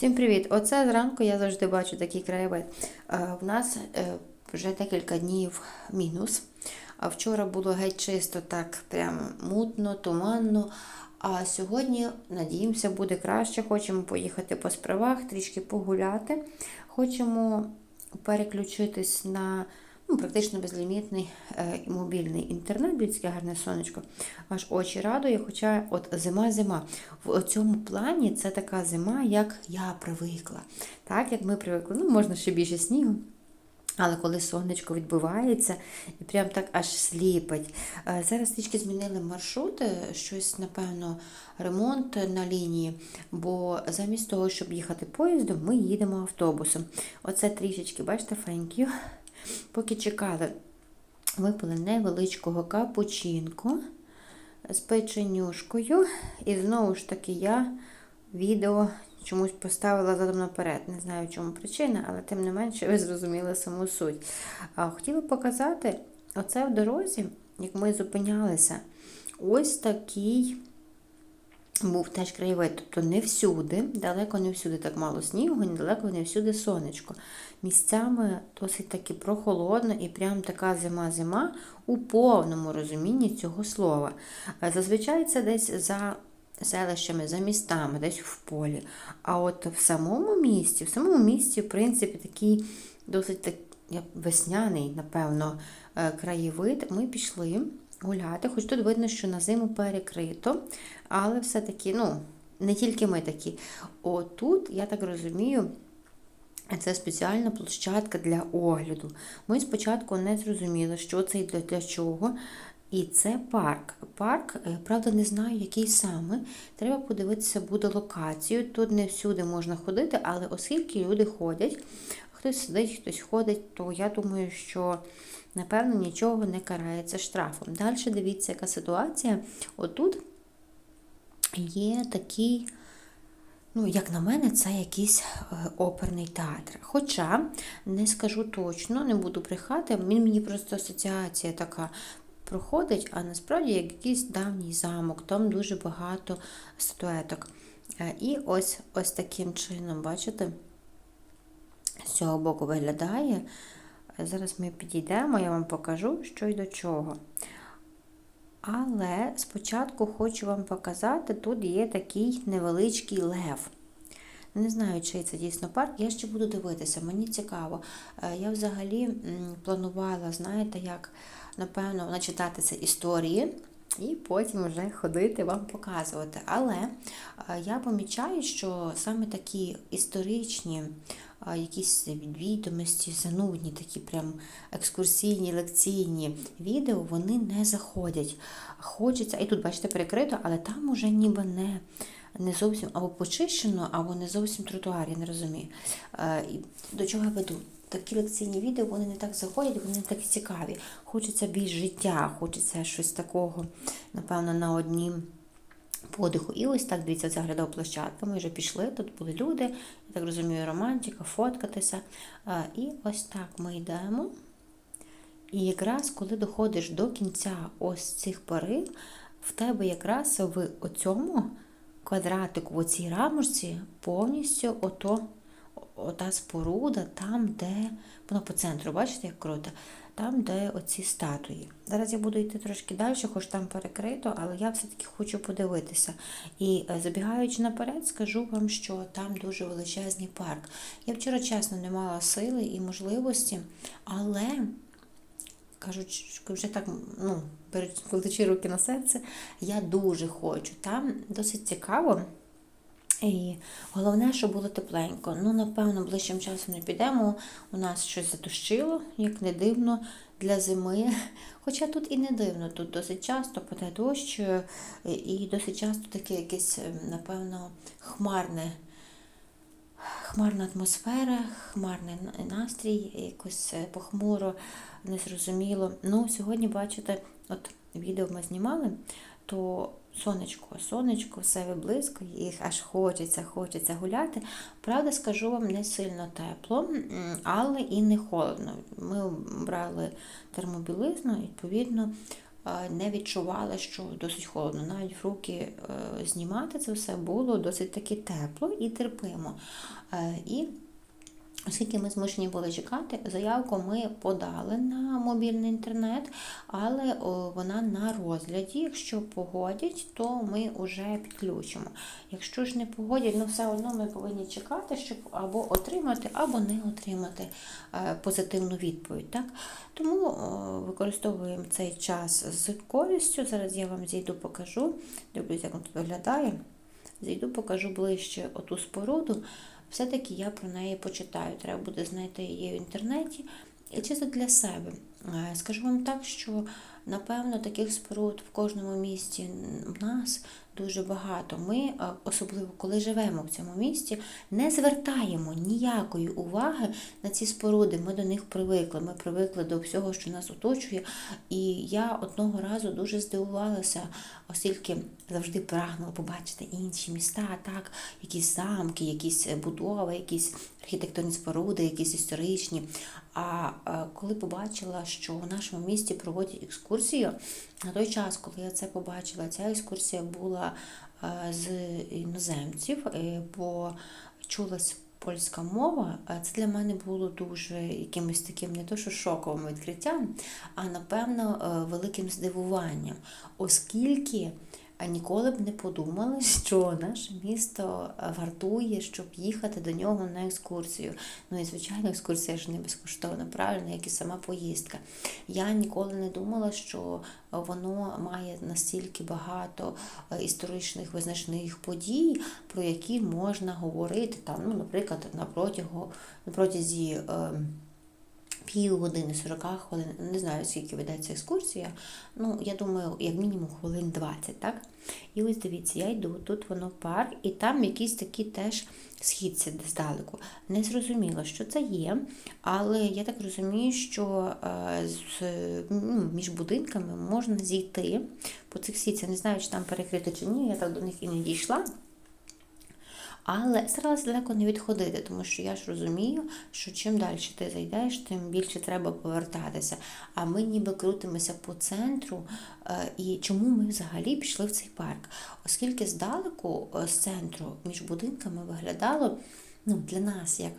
Всім привіт! Оце зранку я завжди бачу такий краєвид. Е, В нас е, вже декілька днів мінус. А вчора було геть чисто, так прям мутно, туманно. А сьогодні, надіємося, буде краще. Хочемо поїхати по справах, трішки погуляти. Хочемо переключитись на ну, практично безлімітний е, мобільний інтернет, людське гарне сонечко. Аж очі радує. Хоча от зима-зима. В цьому плані це така зима, як я привикла. Так, як ми привикли. Ну, можна ще більше снігу. Але коли сонечко відбивається і прям так аж сліпить. Е, Зараз трішки змінили маршрути, щось, напевно, ремонт на лінії, бо замість того, щоб їхати поїздом, ми їдемо автобусом. Оце трішечки, бачите, феньків. Поки чекали, випили невеличкого капучинку з печенюшкою. І знову ж таки я відео чомусь поставила задом наперед. Не знаю, в чому причина, але тим не менше ви зрозуміли саму суть. А хотіла показати оце в дорозі, як ми зупинялися. Ось такий був теж краєвид. Тобто не всюди, далеко не всюди так мало снігу, недалеко не всюди сонечко. Місцями досить таки прохолодно і прям така зима-зима у повному розумінні цього слова. Е, Зазвичай це десь за селищами, за містами, десь в полі. А от в самому місті, в самому місті, в принципі, такий досить так, весняний, напевно, е, краєвид. Ми пішли гуляти, хоч тут видно, що на зиму перекрито, але все-таки, ну, не тільки ми такі. Отут, я так розумію, це спеціальна площадка для огляду. Ми спочатку не зрозуміли, що це і для, чого. І це парк. Парк, е, правда, не знаю, який саме. Треба подивитися буде локацію. Тут не всюди можна ходити, але оскільки люди ходять, хтось сидить, хтось ходить, то я думаю, що напевно нічого не карається штрафом. Далі дивіться, яка ситуація. Отут є такий. Ну, як на мене, це якийсь е, оперний театр. Хоча не скажу точно, не буду брехати, він мені просто асоціація така проходить, а насправді як якийсь давній замок, там дуже багато статуеток. Е, І ось ось таким чином, бачите, з цього боку виглядає. Е, Зараз ми підійдемо, я вам покажу, що й до чого. Але спочатку хочу вам показати, тут є такий невеличкий лев. Не знаю, чи це дійсно парк, я ще буду дивитися, мені цікаво. Е, Я взагалі планувала, знаєте, як, напевно, начитатися історії і потім вже ходити вам показувати. Але е, я помічаю, що саме такі історичні якісь відомості, занудні, такі прям екскурсійні, лекційні відео, вони не заходять. Хочеться, і тут, бачите, перекрито, але там уже ніби не, не зовсім або почищено, або не зовсім тротуар, я не розумію. До чого я веду? Такі лекційні відео вони не так заходять, вони не так цікаві. Хочеться більш життя, хочеться щось такого, напевно, на однім подиху. І ось так, дивіться, це глядова площадка. Ми вже пішли, тут були люди, так розумію, романтика, фоткатися. І ось так ми йдемо. І якраз коли доходиш до кінця ось цих парив, в тебе якраз в оцьому квадратику, в оцій рамочці, повністю ото, ота споруда, там, де воно по центру, бачите, як круто, там, де оці статуї. Зараз я буду йти трошки далі, хоч там перекрито, але я все-таки хочу подивитися. І е, забігаючи наперед, скажу вам, що там дуже величезний парк. Я вчора, чесно, не мала сили і можливості, але кажуть, вже так, ну, кладучи руки на серце, я дуже хочу. Там досить цікаво. І головне, щоб було тепленько. Ну, напевно, ближчим часом не підемо. У нас щось затощило, як не дивно, для зими. Хоча тут і не дивно, тут досить часто паде дощ, е, і досить часто таке якесь, е, напевно, хмарне. Хмарна атмосфера, хмарний настрій, якось е, похмуро, незрозуміло. Ну, сьогодні, бачите, от відео ми знімали, то сонечко, сонечко, все виблискує, їх аж хочеться, хочеться гуляти. Правда, скажу вам, не сильно тепло, але і не холодно. Ми брали термобілизну, відповідно, е, не відчувала, що досить холодно. Навіть в руки е, знімати це все було досить таки тепло і терпимо. Е, І Оскільки ми змушені були чекати, заявку ми подали на мобільний інтернет, але вона на розгляді. Якщо погодять, то ми вже підключимо. Якщо ж не погодять, ну все одно ми повинні чекати, щоб або отримати, або не отримати е, позитивну відповідь. Так? Тому використовуємо цей час з користю. Зараз я вам зійду покажу. Дивлюсь, як він тут виглядає. Зайду, покажу ближче оту споруду. Все-таки я про неї почитаю. Треба буде знайти її в інтернеті. І чисто для себе. Е, Скажу вам так, що напевно таких споруд в кожному місті в нас дуже багато. Ми, е, особливо коли живемо в цьому місті, не звертаємо ніякої уваги на ці споруди. Ми до них привикли. Ми привикли до всього, що нас оточує. І я одного разу дуже здивувалася, оскільки завжди прагнула побачити інші міста, так, якісь замки, якісь будови, якісь архітектурні споруди, якісь історичні. А е, коли побачила, що у нашому місті проводять екскурсію, на той час, коли я це побачила, ця екскурсія була е, з іноземців, е, бо чулась польська мова, це для мене було дуже якимось таким не то що шоковим відкриттям, а напевно великим здивуванням, оскільки а ніколи б не подумали, що наше місто вартує, щоб їхати до нього на екскурсію. Ну і звичайно, екскурсія ж не безкоштовна, правильно, як і сама поїздка. Я ніколи не думала, що воно має настільки багато е, історичних визначних подій, про які можна говорити там, ну, наприклад, на протягу на протязі. Пів години, 40 хвилин, не знаю, скільки ведеться екскурсія. Ну, я думаю, як мінімум хвилин 20, так? І ось дивіться, я йду, тут воно парк, і там якісь такі теж східці здалеку. Не зрозуміло, що це є, але я так розумію, що е, з, ну, між будинками можна зійти по цих східцях. Не знаю, чи там перекрито чи ні, я так до них і не дійшла. Але старалася далеко не відходити, тому що я ж розумію, що чим далі ти зайдеш, тим більше треба повертатися. А ми ніби крутимося по центру. Е, І чому ми взагалі пішли в цей парк? Оскільки здалеку е, з центру між будинками виглядало ну, для нас як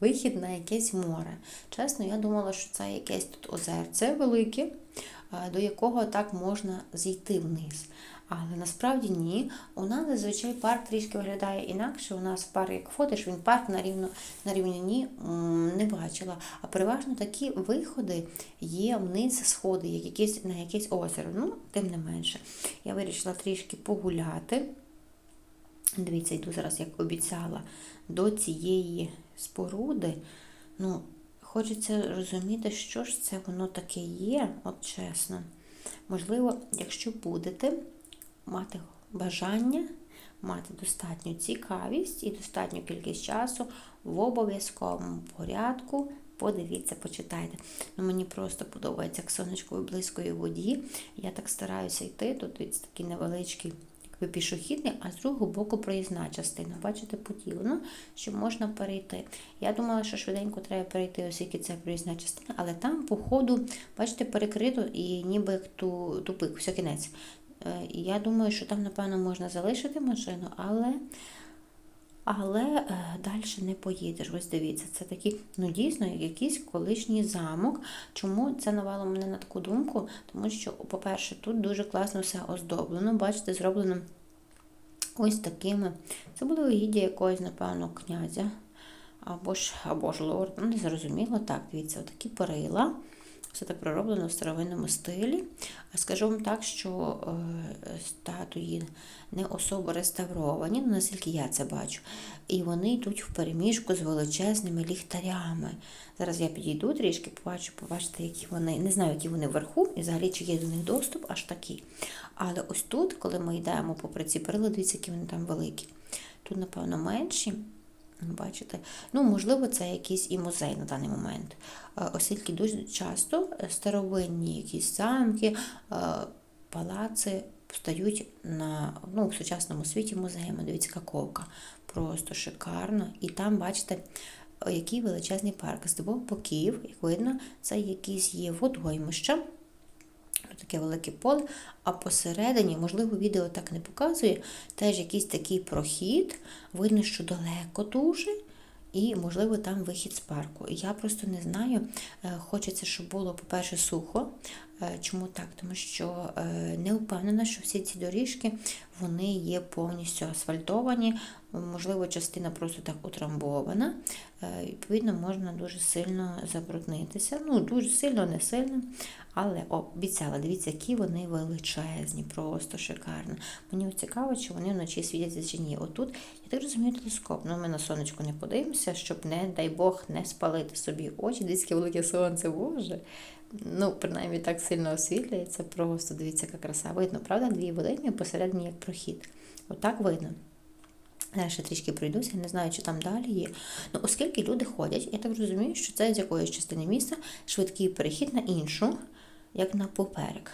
вихід на якесь море. Чесно, я думала, що це якесь тут озерце велике, е, до якого так можна зійти вниз. Але насправді ні. У нас зазвичай парк трішки виглядає інакше. У нас парк, як ходиш, він парк на рівно на рівнині м, не бачила. А переважно такі виходи є вниз сходи, як якісь, на якесь озеро. Ну, тим не менше. Я вирішила трішки погуляти. Дивіться, йду зараз, як обіцяла, до цієї споруди. Ну, Хочеться розуміти, що ж це воно таке є, от чесно. Можливо, якщо будете мати бажання, мати достатню цікавість і достатню кількість часу в обов'язковому порядку. Подивіться, почитайте. Ну, Мені просто подобається як сонечко в близької воді. Я так стараюся йти. Тут такий невеличкий якби пішохідний, а з другого боку проїзна частина. Бачите, поділено, що можна перейти. Я думала, що швиденько треба перейти, оскільки це проїзна частина, але там, по ходу, бачите, перекрито і ніби як ту, тупик, все кінець. Е, І я думаю, що там, напевно, можна залишити машину, але але е, далі не поїдеш. Ось дивіться, це такий, ну дійсно, якийсь колишній замок. Чому це навело мене на таку думку? Тому що, по-перше, тут дуже класно все оздоблено. Бачите, зроблено ось такими. Це було угіддя якогось, напевно, князя. Або ж або ж лорд, ну не зрозуміло. Так, дивіться, отакі перила. Все так пророблено в старовинному стилі. Скажу вам так, що е, статуї не особо реставровані, ну, наскільки я це бачу. І вони йдуть в переміжку з величезними ліхтарями. Зараз я підійду трішки, побачу, побачите, які вони. Не знаю, які вони вверху, і взагалі чи є до них доступ, аж такі. Але ось тут, коли ми йдемо попри ці перили, дивіться, які вони там великі. Тут, напевно, менші. Бачите? Ну, можливо, це якийсь і музей на даний момент. Е, Оскільки дуже часто старовинні якісь замки, е, палаци стають на, ну, в сучасному світі музеями. Дивіться, каковка. Просто шикарно. І там, бачите, який величезний парк. З двох боків, як видно, це якісь є водоймища. Таке велике поле, а посередині, можливо, відео так не показує, теж якийсь такий прохід, видно, що далеко дуже. І, можливо, там вихід з парку. Я просто не знаю. Е, Хочеться, щоб було, по-перше, сухо. Е, Чому так? Тому що е, не впевнена, що всі ці доріжки вони є повністю асфальтовані. Можливо, частина просто так утрамбована. Е, Відповідно, можна дуже сильно забруднитися. Ну, дуже сильно, не сильно. Але обіцяла, дивіться, які вони величезні, просто шикарно. Мені цікаво, чи вони вночі світяться чи ні. Отут, я так розумію, телескоп. Ну, ми на сонечко не подивимося, щоб, не дай Бог, не спалити собі очі. Дивіться, велике сонце, боже. Ну, принаймні так сильно освітлюється, просто дивіться, яка краса. Видно, правда, дві водойми посередині як прохід. Отак видно. Я ще трішки пройдуся, не знаю, чи там далі є. Ну, оскільки люди ходять, я так розумію, що це з якоїсь частини міста швидкий перехід на іншу, як на поперек.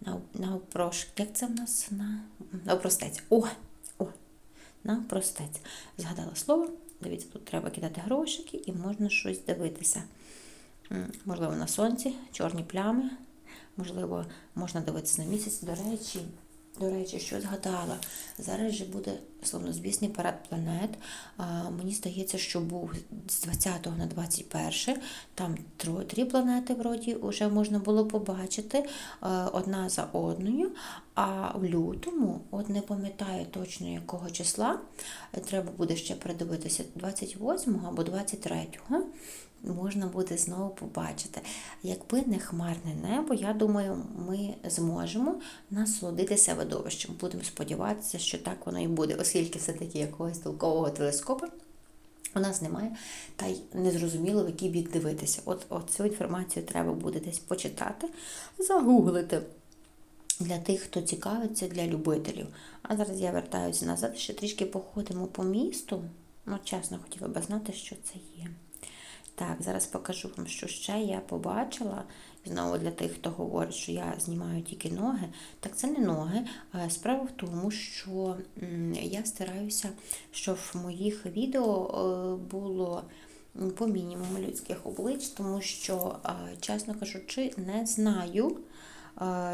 На, на прош... Як це в нас на, на простець? О! О! На простець. Згадала слово. Дивіться, тут треба кидати грошики і можна щось дивитися. Можливо, на сонці, чорні плями. Можливо, можна дивитися на місяць. До речі, до речі, що згадала? Зараз же буде славнозвісний парад планет. А, мені здається, що був з 20 на 21. Там три планети вроді вже можна було побачити одна за одною. А в лютому, от не пам'ятаю точно якого числа, треба буде ще передивитися 28 або 23 можна буде знову побачити. Якби не хмарне небо, я думаю, ми зможемо насолодитися видовищем. Будемо сподіватися, що так воно і буде, оскільки все-таки якогось толкового телескопу у нас немає, та й незрозуміло, в який бік дивитися. От, от цю інформацію треба буде десь почитати, загуглити. Для тих, хто цікавиться, для любителів. А зараз я вертаюся назад, ще трішки походимо по місту. Ну, чесно, хотіла би знати, що це є. Так, зараз покажу вам, що ще я побачила. Знову для тих, хто говорить, що я знімаю тільки ноги. Так це не ноги. Е, Справа в тому, що я стараюся, щоб в моїх відео е, було по мінімуму людських облич, тому що, е, чесно кажучи, не знаю,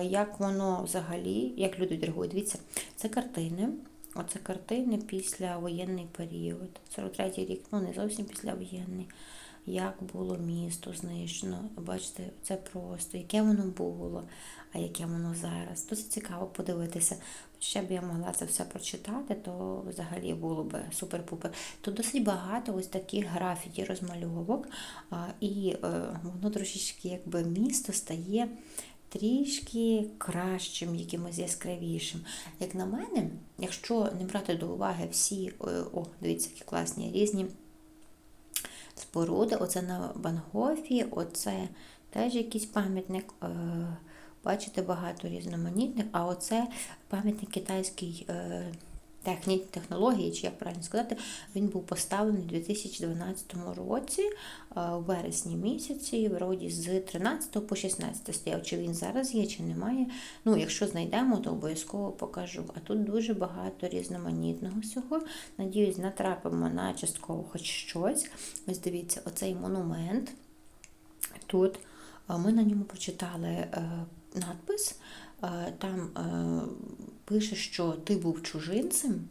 як воно взагалі, як люди реагують. Дивіться, це картини. Оце картини після воєнний період. 43-й рік, ну не зовсім післявоєнний. Як було місто знищено. Бачите, це просто, яке воно було, а яке воно зараз. Досить цікаво подивитися. Ще б я могла це все прочитати, то взагалі було б супер-пупер. Тут досить багато ось таких графіті розмальовок, і е, воно трошечки якби місто стає трішки кращим, якимось яскравішим. Як на мене, якщо не брати до уваги всі, е, о, дивіться, які класні різні споруди, оце на Бангофі, оце теж якийсь пам'ятник. е, Бачите, багато різноманітних, а оце пам'ятник китайський е, техні, технології, чи як правильно сказати, він був поставлений у 2012 році, е, у вересні місяці, вроді з 13 по 16 стояв. Чи він зараз є, чи немає. Ну, якщо знайдемо, то обов'язково покажу. А тут дуже багато різноманітного всього. Надіюсь, натрапимо на частково хоч щось. Ось дивіться, оцей монумент тут. е, Ми на ньому прочитали е, надпис. Е, Там е, пише, що ти був чужинцем,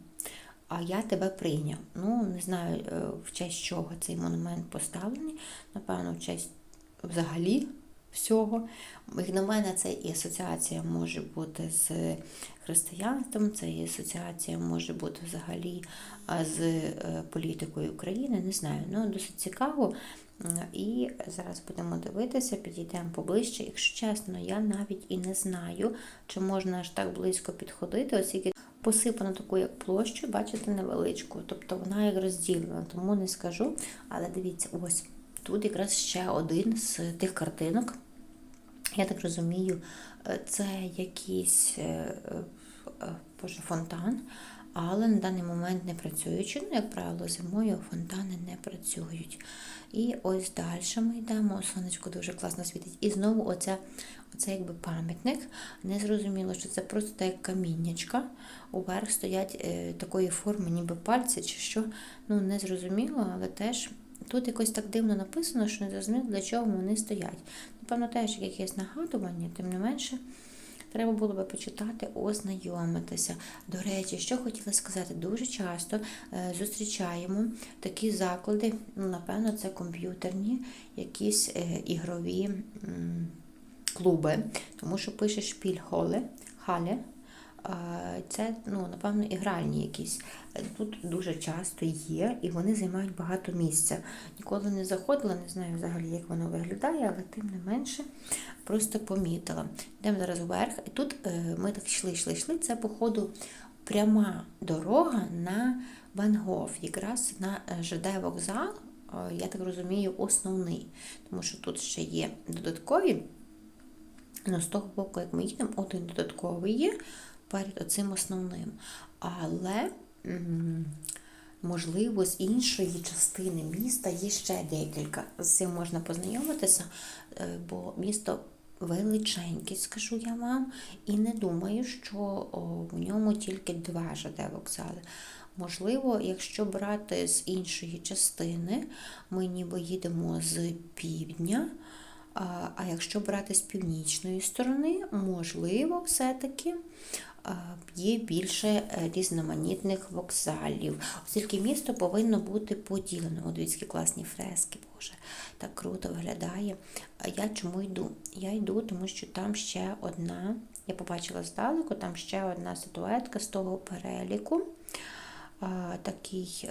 а я тебе прийняв. Ну, не знаю, е, в честь чого цей монумент поставлений. Напевно, в честь взагалі всього. Як на мене, це і асоціація може бути з християнством, це і асоціація може бути взагалі з е, політикою України. Не знаю. Ну, досить цікаво. І зараз будемо дивитися, підійдемо поближче. Якщо чесно, я навіть і не знаю, чи можна аж так близько підходити, оскільки посипано таку як площу, бачите, невеличку. Тобто вона як розділена, тому не скажу. Але дивіться, ось тут якраз ще один з тих картинок. Я так розумію, е, це якийсь е, е, боже, фонтан, але на даний момент не працюючи. Ну, як правило, зимою фонтани не працюють. І ось далі ми йдемо. Сонечко дуже класно світить. І знову оця, оце якби пам'ятник. Не зрозуміло, що це просто як каміннячка. Уверх стоять такої форми, ніби пальці чи що. Ну, не зрозуміло, але теж тут якось так дивно написано, що не зрозуміло, для чого вони стоять. Напевно, теж якесь нагадування, тим не менше. Треба було би почитати, ознайомитися. До речі, що хотіла сказати, дуже часто е, зустрічаємо такі заклади, ну, напевно, це комп'ютерні, якісь е, ігрові клуби, тому що пише шпільхоле, хале. Це, ну, напевно, ігральні якісь. Тут дуже часто є, і вони займають багато місця. Ніколи не заходила, не знаю взагалі, як воно виглядає, але тим не менше просто помітила. Йдемо зараз вверх. І тут е, ми так йшли, йшли, йшли. Це, походу, пряма дорога на Ван Гоф, якраз на е, ЖД вокзал, е, я так розумію, основний. Тому що тут ще є додаткові. Ну, з того боку, як ми їдемо, один додатковий є перед оцим основним. Але, можливо, з іншої частини міста є ще декілька. З цим можна познайомитися, е, бо місто величеньке, скажу я вам, і не думаю, що в ньому тільки два ЖД вокзали. Можливо, якщо брати з іншої частини, ми ніби їдемо з півдня. А якщо брати з північної сторони, можливо, все-таки є більше е, різноманітних вокзалів. Оскільки місто повинно бути поділено. От які класні фрески, Боже, так круто виглядає. Я чому йду? Я йду, тому що там ще одна, я побачила здалеку, там ще одна статуетка з того переліку. А, такий,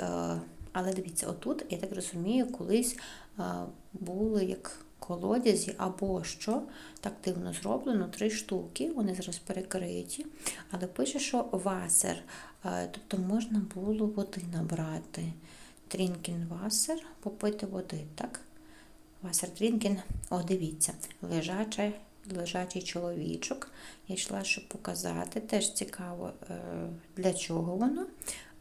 але дивіться, отут, я так розумію, колись а, були як колодязі або що, так дивно зроблено, три штуки, вони зараз перекриті, але пише, що васер, е, тобто можна було води набрати. Трінкін васер, попити води, так? Васер Трінкін, о, дивіться, лежачий, лежачий чоловічок. Я йшла, щоб показати. Теж цікаво, е, для чого воно.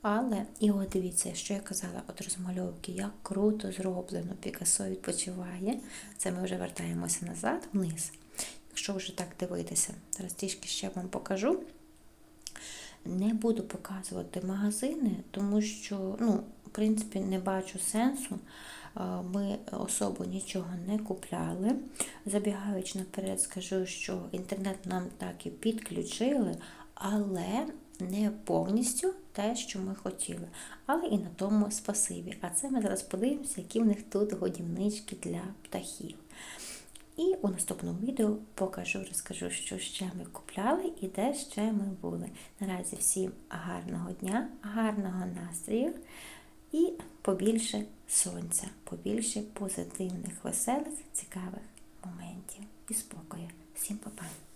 Але, і от дивіться, що я казала, от розмальовки, як круто зроблено, Пікасо відпочиває. Це ми вже вертаємося назад, вниз. Якщо вже так дивитися, зараз трішки ще вам покажу. Не буду показувати магазини, тому що, ну, в принципі, не бачу сенсу. Ми особо нічого не купляли. Забігаючи наперед, скажу, що інтернет нам так і підключили, але не повністю те, що ми хотіли. Але і на тому спасибі. А це ми зараз подивимося, які в них тут годівнички для птахів. І у наступному відео покажу, розкажу, що ще ми купляли і де ще ми були. Наразі всім гарного дня, гарного настрою і побільше сонця, побільше позитивних, веселих, цікавих моментів і спокою. Всім па-па!